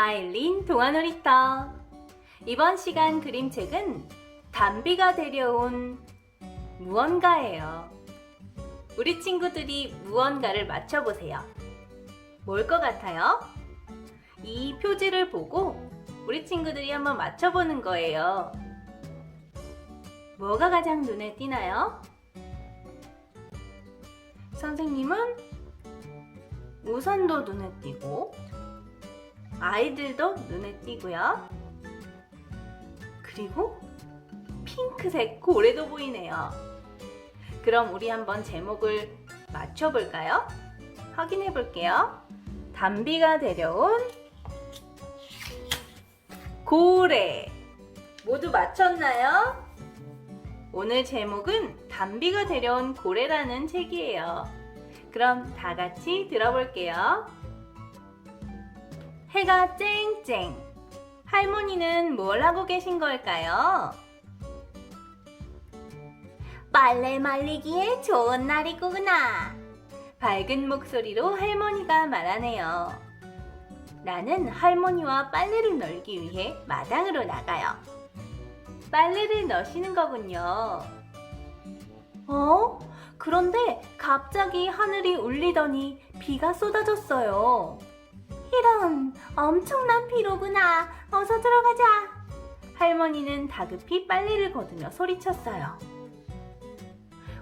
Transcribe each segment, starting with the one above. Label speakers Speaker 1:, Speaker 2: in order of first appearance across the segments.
Speaker 1: 아일린 동화놀이터 이번 시간 그림책은 담비가 데려온 무언가예요. 우리 친구들이 무언가를 맞춰보세요. 뭘 것 같아요? 이 표지를 보고 우리 친구들이 한번 맞춰보는 거예요. 뭐가 가장 눈에 띄나요? 선생님은 우산도 눈에 띄고 아이들도 눈에 띄고요. 그리고 핑크색 고래도 보이네요. 그럼 우리 한번 제목을 맞춰볼까요? 확인해 볼게요. 담비가 데려온 고래. 모두 맞췄나요? 오늘 제목은 담비가 데려온 고래라는 책이에요. 그럼 다 같이 들어볼게요. 해가 쨍쨍. 할머니는 뭘 하고 계신 걸까요? 빨래 말리기에 좋은 날이구나. 밝은 목소리로 할머니가 말하네요. 나는 할머니와 빨래를 널기 위해 마당으로 나가요. 빨래를 넣으시는 거군요. 어? 그런데 갑자기 하늘이 울리더니 비가 쏟아졌어요. 이런 엄청난 비로구나. 어서 들어가자. 할머니는 다급히 빨래를 걷으며 소리쳤어요.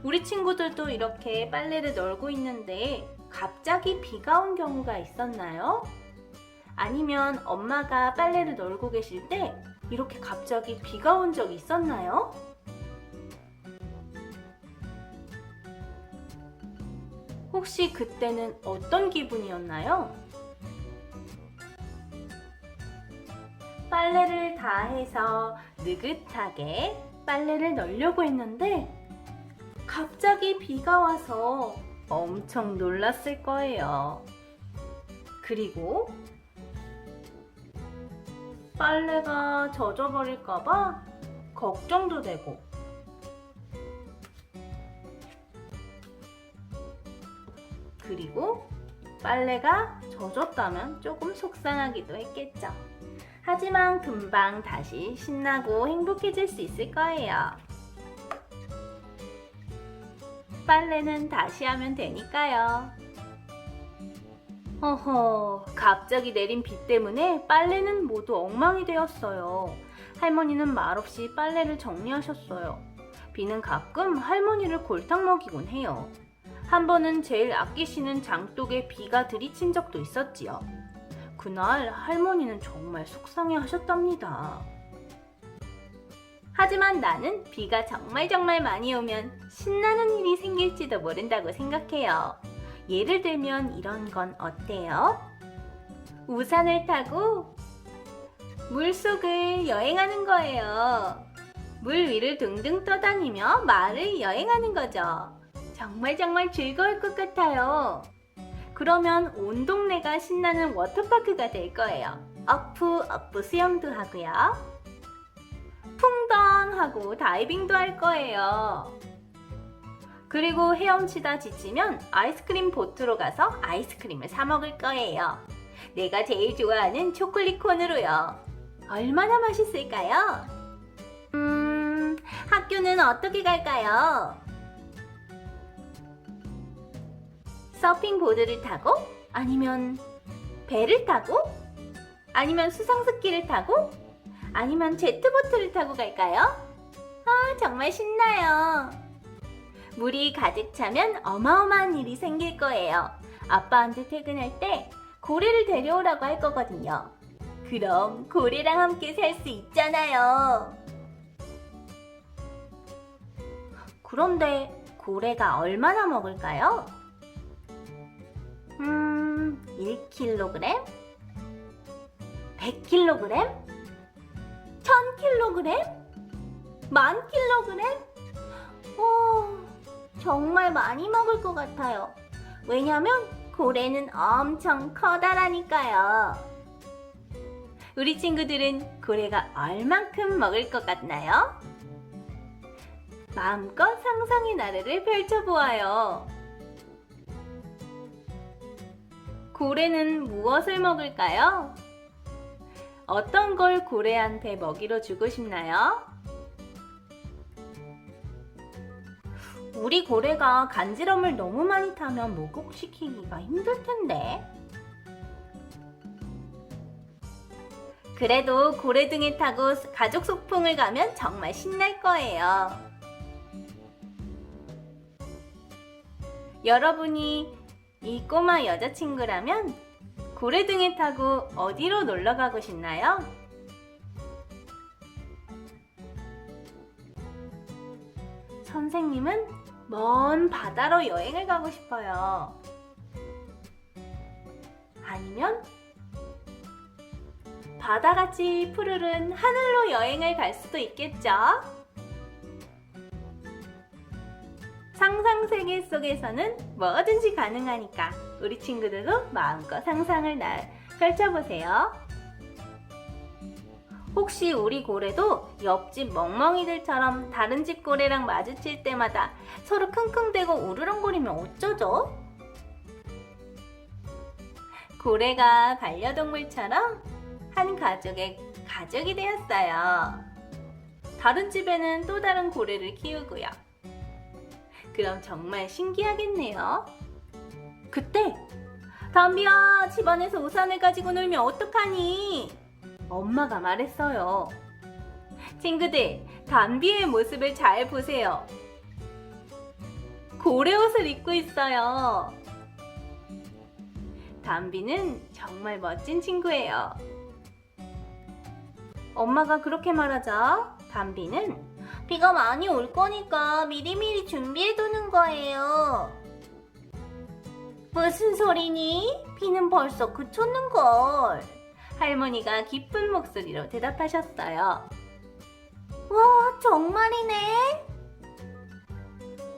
Speaker 1: 우리 친구들도 이렇게 빨래를 널고 있는데 갑자기 비가 온 경우가 있었나요? 아니면 엄마가 빨래를 널고 계실 때 이렇게 갑자기 비가 온 적이 있었나요? 혹시 그때는 어떤 기분이었나요? 빨래를 다 해서 느긋하게 빨래를 널려고 했는데 갑자기 비가 와서 엄청 놀랐을 거예요. 그리고 빨래가 젖어버릴까봐 걱정도 되고 그리고 빨래가 젖었다면 조금 속상하기도 했겠죠. 하지만 금방 다시 신나고 행복해질 수 있을 거예요. 빨래는 다시 하면 되니까요. 허허, 갑자기 내린 비 때문에 빨래는 모두 엉망이 되었어요. 할머니는 말없이 빨래를 정리하셨어요. 비는 가끔 할머니를 골탕 먹이곤 해요. 한 번은 제일 아끼시는 장독에 비가 들이친 적도 있었지요. 그날 할머니는 정말 속상해 하셨답니다. 하지만 나는 비가 정말 정말 많이 오면 신나는 일이 생길지도 모른다고 생각해요. 예를 들면 이런 건 어때요? 우산을 타고 물속을 여행하는 거예요. 물 위를 둥둥 떠다니며 마을을 여행하는 거죠. 정말 정말 즐거울 것 같아요. 그러면 온 동네가 신나는 워터파크가 될 거예요. 어프 어프 수영도 하고요. 풍덩하고 다이빙도 할 거예요. 그리고 헤엄치다 지치면 아이스크림 보트로 가서 아이스크림을 사 먹을 거예요. 내가 제일 좋아하는 초콜릿 콘으로요. 얼마나 맛있을까요? 음, 학교는 어떻게 갈까요? 서핑 보드를 타고? 아니면 배를 타고? 아니면 수상스키를 타고? 아니면 제트보트를 타고 갈까요? 아, 정말 신나요. 물이 가득 차면 어마어마한 일이 생길 거예요. 아빠한테 퇴근할 때 고래를 데려오라고 할 거거든요. 그럼 고래랑 함께 살 수 있잖아요. 그런데 고래가 얼마나 먹을까요? 음, 1kg? 100kg? 1000kg? 만 kg? 오, 정말 많이 먹을 것 같아요. 왜냐면 고래는 엄청 커다라니까요. 우리 친구들은 고래가 얼만큼 먹을 것 같나요? 마음껏 상상의 나래를 펼쳐보아요. 고래는 무엇을 먹을까요? 어떤 걸 고래한테 먹이로 주고 싶나요? 우리 고래가 간지럼을 너무 많이 타면 목욕시키기가 힘들 텐데. 그래도 고래 등에 타고 가족 소풍을 가면 정말 신날 거예요. 여러분이 이 꼬마 여자친구라면 고래 등에 타고 어디로 놀러 가고 싶나요? 선생님은 먼 바다로 여행을 가고 싶어요. 아니면 바다같이 푸르른 하늘로 여행을 갈 수도 있겠죠? 상상 세계 속에서는 뭐든지 가능하니까 우리 친구들도 마음껏 상상을 날 펼쳐보세요. 혹시 우리 고래도 옆집 멍멍이들처럼 다른 집 고래랑 마주칠 때마다 서로 킁킁대고 우르렁거리면 어쩌죠? 고래가 반려동물처럼 한 가족의 가족이 되었어요. 다른 집에는 또 다른 고래를 키우고요. 그럼 정말 신기하겠네요. 그때 담비야 집안에서 우산을 가지고 놀면 어떡하니? 엄마가 말했어요. 친구들 담비의 모습을 잘 보세요. 고래 옷을 입고 있어요. 담비는 정말 멋진 친구예요. 엄마가 그렇게 말하자 담비는 비가 많이 올 거니까 미리미리 준비해 두는 거예요. 무슨 소리니? 비는 벌써 그쳤는걸. 할머니가 기쁜 목소리로 대답하셨어요. 와, 정말이네.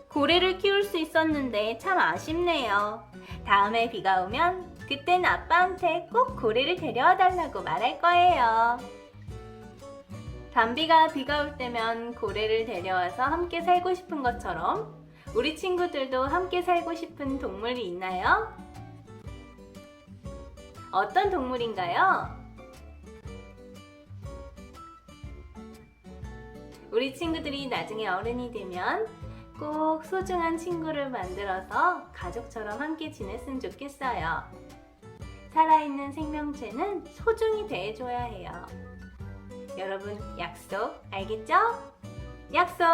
Speaker 1: 고래를 키울 수 있었는데 참 아쉽네요. 다음에 비가 오면 그땐 아빠한테 꼭 고래를 데려와 달라고 말할 거예요. 담비가 비가 올 때면 고래를 데려와서 함께 살고 싶은 것처럼 우리 친구들도 함께 살고 싶은 동물이 있나요? 어떤 동물인가요? 우리 친구들이 나중에 어른이 되면 꼭 소중한 친구를 만들어서 가족처럼 함께 지냈으면 좋겠어요. 살아있는 생명체는 소중히 대해줘야 해요. 여러분 약속 알겠죠? 약속!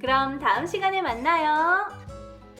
Speaker 1: 그럼 다음 시간에 만나요.